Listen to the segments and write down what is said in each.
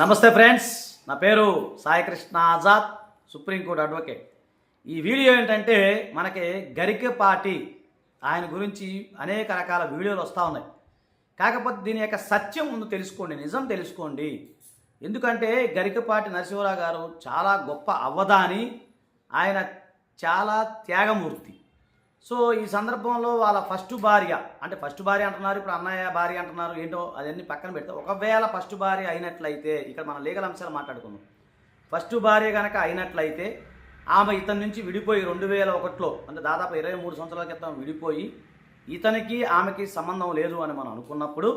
నమస్తే ఫ్రెండ్స్ నా పేరు Saikrishna Azad supreme court advocate. ఈ వీడియో ఏంటంటే మనకి గరికపాటి ఆయన గురించి అనేక రకాల వీడియోలు వస్తూ ఉన్నాయి. కాకపోతే దీని యొక్క సత్యం ముందు తెలుసుకోండి నిజం తెలుసుకోండి. ఎందుకంటే గరికపాటి నరసింహరావు గారు చాలా గొప్ప అవ్వదాని ఆయన చాలా త్యాగమూర్తి. సో ఈ సందర్భంలో వాళ్ళ ఫస్ట్ భార్య అంటే ఫస్ట్ భార్య అంటున్నారు ఇప్పుడు అన్నయ్య భార్య అంటున్నారు ఏంటో అదన్నీ పక్కన పెడితే ఒకవేళ ఫస్ట్ భార్య అయినట్లయితే ఇక్కడ మన లీగల్ అంశాలు మాట్లాడుకుందాం. ఫస్ట్ భార్య కనుక అయినట్లయితే ఆమె ఇతని నుంచి విడిపోయి రెండు వేల ఒకటిలో అంటే దాదాపు ఇరవై మూడు సంవత్సరాల క్రితం విడిపోయి ఇతనికి ఆమెకి సంబంధం లేదు అని మనం అనుకున్నప్పుడు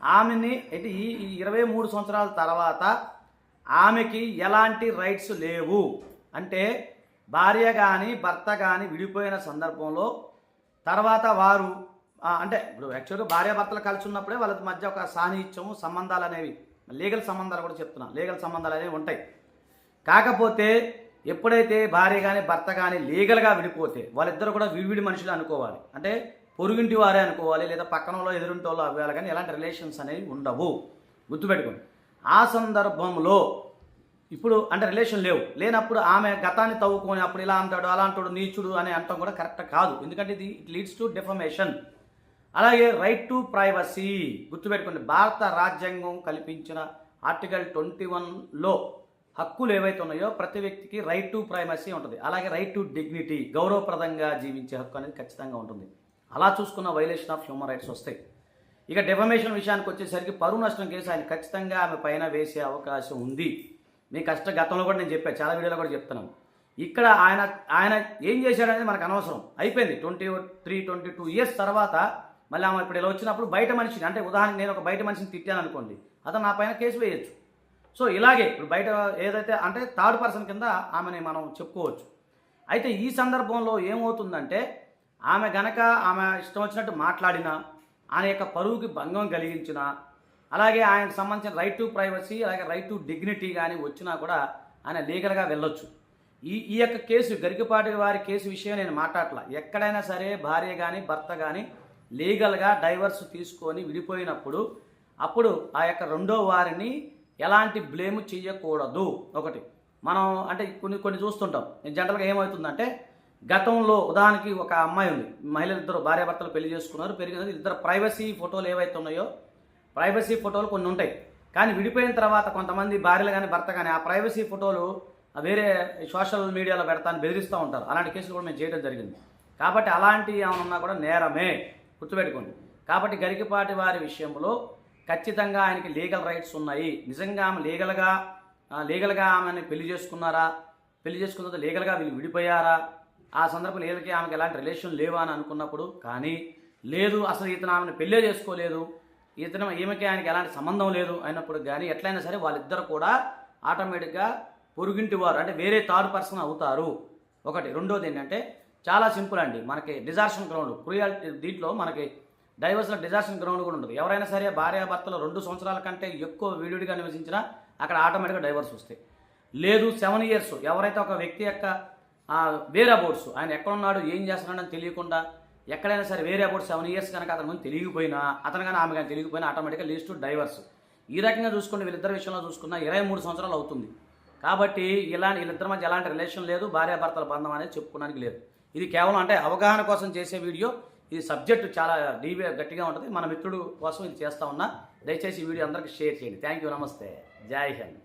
ఆమెని అంటే ఈ ఈ ఇరవై మూడు సంవత్సరాల తర్వాత ఆమెకి ఎలాంటి రైట్స్ లేవు. అంటే భార్య కానీ భర్త కానీ విడిపోయిన సందర్భంలో తర్వాత వారు అంటే ఇప్పుడు యాక్చువల్గా భార్య భర్తలు కలిసి ఉన్నప్పుడే వాళ్ళ మధ్య ఒక సాన్నిహిత్యము సంబంధాలు అనేవి లీగల్ సంబంధాలు కూడా చెప్తున్నా. లీగల్ సంబంధాలు అనేవి ఉంటాయి. కాకపోతే ఎప్పుడైతే భార్య కానీ భర్త కానీ లీగల్గా విడిపోతే వాళ్ళిద్దరు కూడా విడివిడి మనుషులు అనుకోవాలి. అంటే పొరుగింటి వారే అనుకోవాలి లేదా పక్కన వాళ్ళు ఎదురింటి వాళ్ళు అవ్వాలి కానీ ఎలాంటి రిలేషన్స్ అనేవి ఉండవు. గుర్తుపెట్టుకోండి. ఆ సందర్భంలో ఇప్పుడు అంటే రిలేషన్ లేవు. లేనప్పుడు ఆమె గతాన్ని తవ్వుకొని అప్పుడు ఇలా అంటాడు అలా అంటాడు నీచుడు అని అంటాం కూడా కరెక్ట్ కాదు. ఎందుకంటే ఇది ఇట్ లీడ్స్ టు డిఫర్మేషన్ అలాగే రైట్ టు ప్రైవసీ గుర్తుపెట్టుకోండి. భారత రాజ్యాంగం కల్పించిన ఆర్టికల్ ట్వంటీ వన్లో హక్కులు ఏవైతే ఉన్నాయో ప్రతి వ్యక్తికి రైట్ టు ప్రైవసీ ఉంటుంది. అలాగే రైట్ టు డిగ్నిటీ గౌరవప్రదంగా జీవించే హక్కు అనేది ఖచ్చితంగా ఉంటుంది. అలా చూసుకున్న వైలేషన్ ఆఫ్ హ్యూమన్ రైట్స్ వస్తాయి ఇక డెఫమేషన్ విషయానికి వచ్చేసరికి పరువు నష్టం కేసు ఆయన ఖచ్చితంగా ఆమె పైన వేసే అవకాశం ఉంది. మీ కష్ట గతంలో కూడా నేను చెప్పాను చాలా వీడియోలో కూడా చెప్తున్నాను ఇక్కడ ఆయన ఆయన ఏం చేశాడనేది మనకు అనవసరం. అయిపోయింది. Twenty three twenty two years తర్వాత మళ్ళీ ఆమె ఇప్పుడు ఇలా వచ్చినప్పుడు బయట మనిషిని అంటే ఉదాహరణ నేను ఒక బయట మనిషిని తిట్టాను అనుకోండి అతను నా పైన కేసు వేయచ్చు. సో ఇలాగే ఇప్పుడు బయట ఏదైతే అంటే థర్డ్ పర్సన్ కింద ఆమెని మనం చెప్పుకోవచ్చు. అయితే ఈ సందర్భంలో ఏమవుతుందంటే ఆమె గనక ఆమె ఇష్టం వచ్చినట్టు మాట్లాడినా ఆయన యొక్క పరువుకి భంగం కలిగించిన అలాగే ఆయనకు సంబంధించిన రైట్ టు ప్రైవసీ అలాగే రైట్ టు డిగ్నిటీ కానీ వచ్చినా కూడా ఆయన లీగల్గా వెళ్ళొచ్చు. ఈ ఈ యొక్క కేసు గరికపాటి వారి కేసు విషయం నేను మాట్లాడలా ఎక్కడైనా సరే భార్య కానీ భర్త కానీ లీగల్గా డైవర్స్ తీసుకొని విడిపోయినప్పుడు అప్పుడు ఆ యొక్క రెండో వారిని ఎలాంటి బ్లేమ్ చేయకూడదు. ఒకటి మనం అంటే కొన్ని కొన్ని చూస్తుంటాం. జనరల్గా ఏమవుతుందంటే గతంలో ఉదాహరణకి ఒక అమ్మాయి ఉంది. మహిళలు ఇద్దరు భార్యాభర్తలు పెళ్ళి చేసుకున్నారు పెరిగినది ఇద్దరు ప్రైవసీ ఫోటోలు ఏవైతే ఉన్నాయో ప్రైవసీ ఫోటోలు కొన్ని ఉంటాయి. కానీ విడిపోయిన తర్వాత కొంతమంది భార్యలు కానీ భర్త కానీ ఆ ప్రైవసీ ఫోటోలు వేరే సోషల్ మీడియాలో పెడతాను బెదిరిస్తూ ఉంటారు. అలాంటి కేసులు కూడా మేము చేయడం జరిగింది. కాబట్టి అలాంటి ఏమన్నా కూడా నేరమే. గుర్తుపెట్టుకోండి. కాబట్టి గరికపాటి వారి విషయంలో ఖచ్చితంగా ఆయనకి లీగల్ రైట్స్ ఉన్నాయి. నిజంగా ఆమె లీగల్గా లీగల్గా ఆమెను పెళ్ళి చేసుకున్నారా? పెళ్ళి చేసుకున్న తర్వాత లీగల్గా వీళ్ళు విడిపోయారా? ఆ సందర్భంలో లీగల్కి ఆమెకి ఎలాంటి రిలేషన్ లేవా అని అనుకున్నప్పుడు కానీ లేదు అసలు ఇతను ఆమెను పెళ్ళే చేసుకోలేదు. ఇతను ఈమెకి ఆయనకి ఎలాంటి సంబంధం లేదు అయినప్పుడు కానీ ఎట్లయినా సరే వాళ్ళిద్దరు కూడా ఆటోమేటిక్గా పొరుగింటి వారు అంటే వేరే థర్డ్ పర్సన్ అవుతారు. ఒకటి. రెండోది ఏంటంటే చాలా సింపుల్ అండి. మనకి డిజార్షన్ గ్రౌండ్ క్రూయాలిటీ దీంట్లో మనకి డైవర్స్లో డిజార్షన్ గ్రౌండ్ కూడా ఉంటుంది. ఎవరైనా సరే భార్యాభర్తలు రెండు సంవత్సరాల కంటే ఎక్కువ వీడియోడిగా నివసించినా అక్కడ ఆటోమేటిక్గా డైవర్స్ వస్తాయి. లేదు సెవెన్ ఇయర్స్ ఎవరైతే ఒక వ్యక్తి యొక్క వేరే అబౌట్స్ ఆయన ఎక్కడున్నాడు ఏం చేస్తున్నాడని తెలియకుండా ఎక్కడైనా సరే వేరే అబౌట్ సెవెన్ ఇయర్స్ కనుక అతని ముందు తెలియకపోయినా అతను కానీ ఆమె కానీ తెలియకపోయినా ఆటోమేటిక్గా లీడ్స్ టు డైవర్స్ ఈ రకంగా చూసుకుంటే వీళ్ళిద్దరి విషయంలో చూసుకున్న ఇరవై మూడు సంవత్సరాలు అవుతుంది. కాబట్టి ఇలా వీళ్ళిద్దరి మధ్య ఎలాంటి రిలేషన్ లేదు భార్యాభర్తల బంధం అనేది చెప్పుకోవడానికి లేదు. ఇది కేవలం అంటే అవగాహన కోసం చేసే వీడియో. ఇది సబ్జెక్ట్ చాలా డీవే గట్టిగా ఉంటుంది. మన మిత్రుడు కోసం ఇది చేస్తా ఉన్నా. దయచేసి ఈ వీడియో అందరికీ షేర్ చేయండి. థ్యాంక్ యూ నమస్తే. జై హింద్.